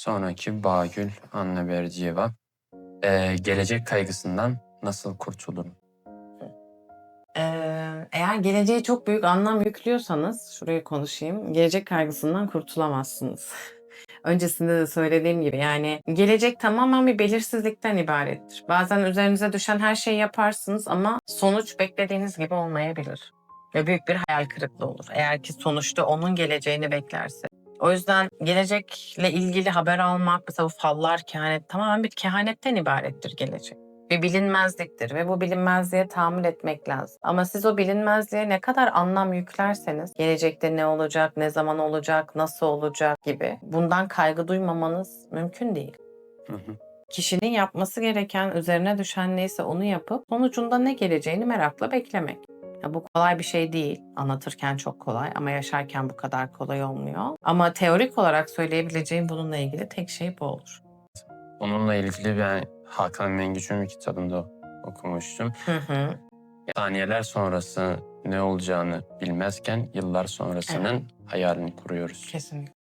Sonraki Bağgül Anna Berciyeva. Ee, gelecek kaygısından nasıl kurtulurum? Ee, eğer geleceğe çok büyük anlam yüklüyorsanız, şuraya konuşayım, gelecek kaygısından kurtulamazsınız. Öncesinde de söylediğim gibi yani gelecek tamamen bir belirsizlikten ibarettir. Bazen üzerinize düşen her şeyi yaparsınız ama sonuç beklediğiniz gibi olmayabilir. Ve büyük bir hayal kırıklığı olur. Eğer ki sonuçta onun geleceğini beklerse. O yüzden gelecekle ilgili haber almak, mesela bu fallar, kehanet tamamen bir kehanetten ibarettir gelecek bir bilinmezliktir ve bu bilinmezliğe tahammül etmek lazım. Ama siz o bilinmezliğe ne kadar anlam yüklerseniz gelecekte ne olacak, ne zaman olacak, nasıl olacak gibi bundan kaygı duymamanız mümkün değil. Hı hı. Kişinin yapması gereken, üzerine düşen neyse onu yapıp sonucunda ne geleceğini merakla beklemek. Ya bu kolay bir şey değil. Anlatırken çok kolay ama yaşarken bu kadar kolay olmuyor. Ama teorik olarak söyleyebileceğim bununla ilgili tek şey bu olur. Onunla ilgili ben Hakan Mengüç'ün bir kitabında okumuştum. Hı hı. Saniyeler sonrası ne olacağını bilmezken yıllar sonrasının hayalini kuruyoruz. Kesinlikle.